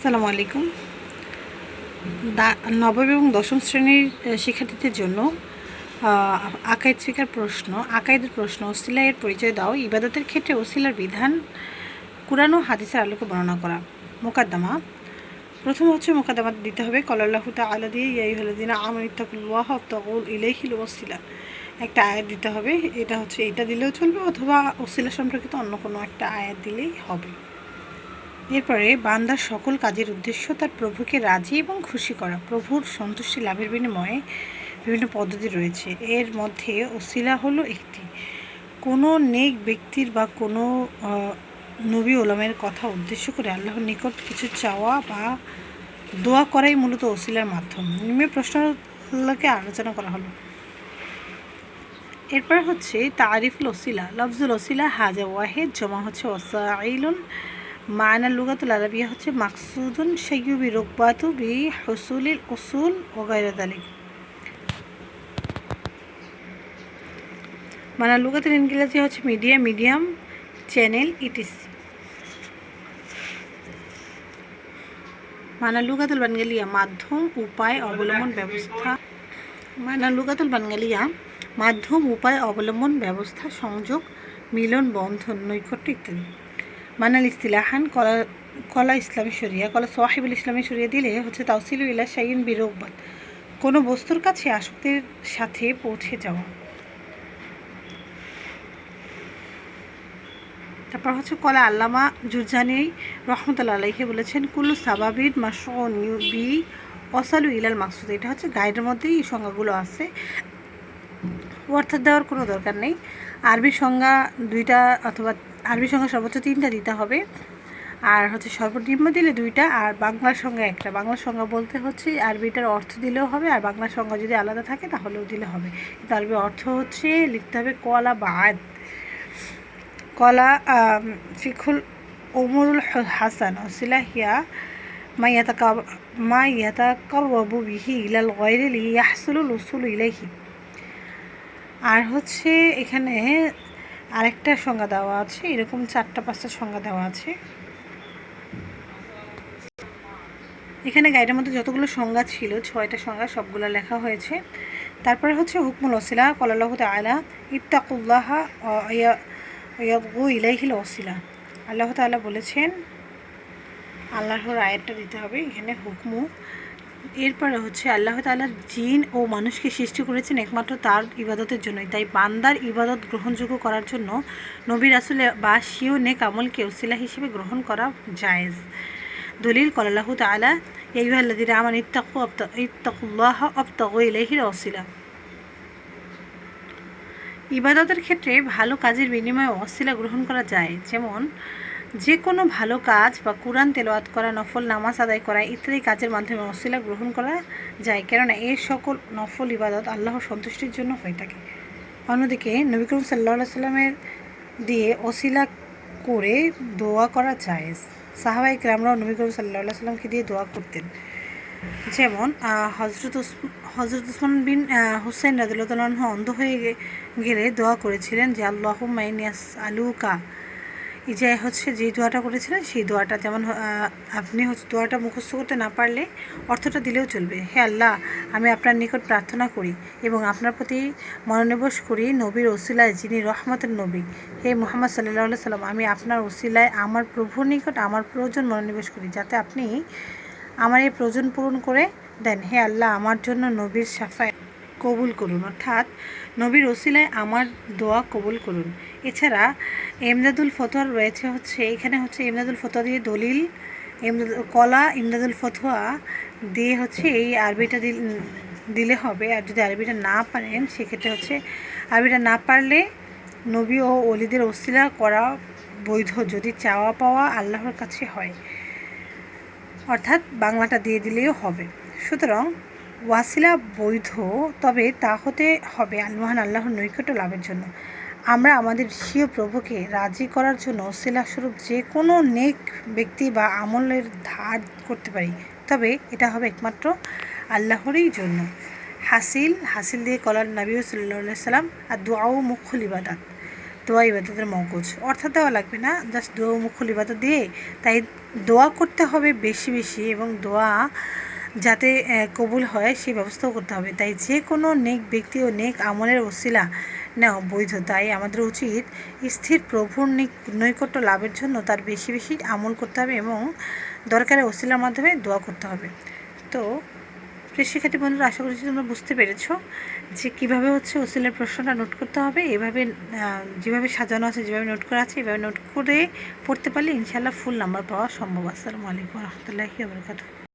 আসসালামু আলাইকুম। নবম এবং দশম শ্রেণির শিক্ষার্থীদের জন্য আকাইদ শিকার প্রশ্ন, আকাইদের প্রশ্ন, ওসিলাইয়ের পরিচয় দাও। ইবাদতের ক্ষেত্রে ওসিলার বিধান, কুরআন ও হাদিসের আলোকে বর্ণনা করা। মোকাদ্দমা। প্রথম হচ্ছে মোকাদ্দমা দিতে হবে। কলাল্লাহু তাআলা দিয়ে ইয়াই হলো দিন আমরিত্তাকুল্লাহ তকুল ইলাইহিল ওসিলা একটা আয়াত দিতে হবে। এটা হচ্ছে, এটা দিলেও চলবে অথবা ওসিলা সম্পর্কিত অন্য কোনো একটা আয়াত দিলেই হবে। এরপরে বান্দার সকল কাজের উদ্দেশ্য তার প্রভুকে রাজি এবং খুশি করা। প্রভুর সন্তুষ্টি লাভের বিনিময়ে বিভিন্ন পদ্ধতি রয়েছে। এর মধ্যে ওসিলা হলো একটি। কোনো নেক ব্যক্তির বা কোনো নবী ওলামের কথা উদ্দেশ্য করে আল্লাহর নিকট কিছু চাওয়া বা দোয়া করাই মূলত ওসিলার মাধ্যম। নিম্নে প্রশ্নগুলোকে আলোচনা করা হলো। এরপর হচ্ছে তারিফুল ওসিলা, লফজুল ওসিলা, হাজা ওয়াহেদ, জমা হচ্ছে ওসাইলুন মায়না লুগাতুল আরবিয়া হচ্ছে মাকসুদুন সাইয়ুবি রোকবাতু বি হসুলিল উসুল ও গায়রাদালিক মানা লুগাতুল ইংরেজি হচ্ছে মিডিয়া, মিডিয়াম চ্যানেল, ইটিসি। মানা লুগাতুল বানগালিয়া মাধ্যম, উপায় অবলম্বন ব্যবস্থা। মানা লুগাতুল বানগালিয়া মাধ্যম, উপায় অবলম্বন ব্যবস্থা, সংযোগ, মিলন, বন্ধন, নৈকট্য ইত্যাদি। মানাল ইস্তিলাহান কলা কলা ইসলামী শরিয়া, কলা সোহাইবুল ইসলামী শরিয়া দিলে হচ্ছে তাওসিলু ইলা শাইন বিরোগবাদ কোনো বস্তুর কাছে আসক্তির সাথে পৌঁছে যাওয়া। তারপর হচ্ছে কলা আল্লামা জুরজানি রহমতুল্লা আলাইকে বলেছেন, কুল্লু সাবাবিদ মাসন বি অসালু ইলাল মাকসুদ। এটা হচ্ছে গাইডের মধ্যেই এই সংজ্ঞাগুলো আছে। অর্থাৎ দেওয়ার কোনো দরকার নেই। আরবি সংজ্ঞা দুইটা অথবা আরবি সংজ্ঞা সর্বোচ্চ তিনটা দিতে হবে। আর হচ্ছে সর্বনিম্ন দিলে দুইটা, আর বাংলার সংজ্ঞা একটা। বাংলার সংজ্ঞা বলতে হচ্ছে আরবিটার অর্থ দিলেও হবে, আর বাংলার সংজ্ঞা যদি আলাদা থাকে তাহলেও দিলে হবে। কিন্তু আরবি অর্থ হচ্ছে লিখতে হবে কলা বাদ। কলা ফিকুল ওমরুল হাসান ওসিলা হিয়া মা ইয়াতাকা মা ইয়াতাকাররাবু বিহি ইলাল গায়রি লিয়াহসুলুল উসুল ইলাইহি। আর হচ্ছে এখানে আরেকটা সংজ্ঞা দেওয়া আছে, এরকম চারটা, পাঁচটা সংজ্ঞা দেওয়া আছে। এখানে গাইডের মধ্যে যতগুলো সংজ্ঞা ছিল, ছয়টা সংজ্ঞা সবগুলো লেখা হয়েছে। তারপরে হচ্ছে হুকমুল ওসিলা, কলাল্লাহ তালা ইত্তাকুল্লাহ ইয়াবু ইলাইহিল ওসিলা। আল্লাহ তাআলা বলেছেন, আল্লাহর আয়াতটা দিতে হবে। এখানে হুকমু এরপরে হচ্ছে আল্লাহ তাআলা জিন ও মানুষকে সৃষ্টি করেছেন একমাত্র তার ইবাদতের জন্যই। তাই বান্দার ইবাদত গ্রহণযোগ্য করার জন্য নবী রাসুল বা শিও নেক আমলকে ওসিলা হিসেবে গ্রহণ করা জায়েজ। দলিল কলাল্লাহ তাআলা ইয়াইয়ুহাল্লাযীনা আমানু ইত্তাকু ইত্তাকুল্লাহ ইলাইহিল ওসিলা ইবাদতের ক্ষেত্রে ভালো কাজের বিনিময়ে অসিলা গ্রহণ করা যায়। যেমন যে কোনো ভালো কাজ বা কোরআন তেলাওয়াত করা, নফল নামাজ আদায় করা ইত্যাদি কাজের মাধ্যমে অসিলা গ্রহণ করা যায়। কেননা এই সকল নফল ইবাদত আল্লাহর সন্তুষ্টির জন্য হয়ে থাকে। অন্যদিকে নবী করিম সাল্লাহ সাল্লামের দিয়ে অশিলা করে দোয়া করা জায়েজ। সাহাবাই গ্রামরাও নবী করিম সাল্লাহ সাল্লামকে দিয়ে দোয়া করতেন। যেমন হজরত হজরত উসমান বিন হুসেন রাদিল্লাহ অন্ধ হয়ে গেলে দোয়া করেছিলেন যে আল্লাহ মাইনিয়াস আলুকা যে হচ্ছে যে দোয়াটা করেছিলেন, সেই দোয়াটা যেমন আপনি হচ্ছে দোয়াটা মুখস্থ করতে না পারলে অর্থটা দিলেও চলবে। হে আল্লাহ, আমি আপনার নিকট প্রার্থনা করি এবং আপনার প্রতি মনোনিবেশ করি নবীর ওসিলায় যিনি রহমতের নবী। হে মোহাম্মদ সাল্লাহ সাল্লাম আমি আপনার ওসিলায় আমার প্রভুর নিকট আমার প্রয়োজন মনোনিবেশ করি যাতে আপনি আমার এই প্রয়োজন পূরণ করে দেন। হে আল্লাহ, আমার জন্য নবীর সাফায় কবুল করুন। অর্থাৎ নবীর ওসিলায় আমার দোয়া কবুল করুন। এছাড়া এমদাদুল ফতোয়ার রয়েছে হচ্ছে, এখানে হচ্ছে এমদাদুল ফতোয়া দিয়ে দলিল এমদাদ কলা, ইমদাদুল ফতোয়া দিয়ে হচ্ছে এই আরবিটা দিলে হবে। আর যদি আরবিটা না পারেন, সেক্ষেত্রে হচ্ছে আরবিটা না পারলে নবী ও অলিদের ওসিলা করা বৈধ যদি চাওয়া পাওয়া আল্লাহর কাছে হয়। অর্থাৎ বাংলাটা দিয়ে দিলেও হবে। সুতরাং ওয়াসিলা বৈধ, তবে তা হতে হবে আলমহান আল্লাহর নৈকট্য লাভের জন্য। আমরা আমাদের স্বীয় প্রভুকে রাজি করার জন্য ওসিলা স্বরূপ যে কোনো নেক ব্যক্তি বা আমলের ধার করতে পারি। তবে এটা হবে একমাত্র আল্লাহরই জন্য। হাসিল হাসিল দিয়ে কলার নবী সাল্লাম আর দোয়াও মুখুল ইবাদাত দোয়া ইবাদতের মগজ। অর্থাৎ দেওয়া লাগবে না, জাস্ট দোয়া মুখুল ইবাদত দিয়ে। তাই দোয়া করতে হবে বেশি বেশি এবং দোয়া যাতে কবুল হয় সেই ব্যবস্থাও করতে হবে। তাই যে কোনো নেক ব্যক্তি ও নেক আমলের ওসিলা নেওয়া বৈধ তাই আমাদের উচিত স্থির, প্রভুর নিক- নৈকট্য লাভের জন্য তার বেশি বেশি আমল করতে হবে এবং দরকারে ওসিলার মাধ্যমে দোয়া করতে হবে। তো শিক্ষার্থী বন্ধুরা, আশা করছি তোমরা বুঝতে পেরেছ যে কীভাবে হচ্ছে ওসিলের প্রশ্নটা নোট করতে হবে। এভাবে যেভাবে সাজানো আছে, যেভাবে নোট করা আছে, এভাবে নোট করে পড়তে পারলে ইনশাল্লাহ ফুল নাম্বার পাওয়া সম্ভব। আসসালামু আলাইকুম রহমতুল্লাহি আবরকাতুহ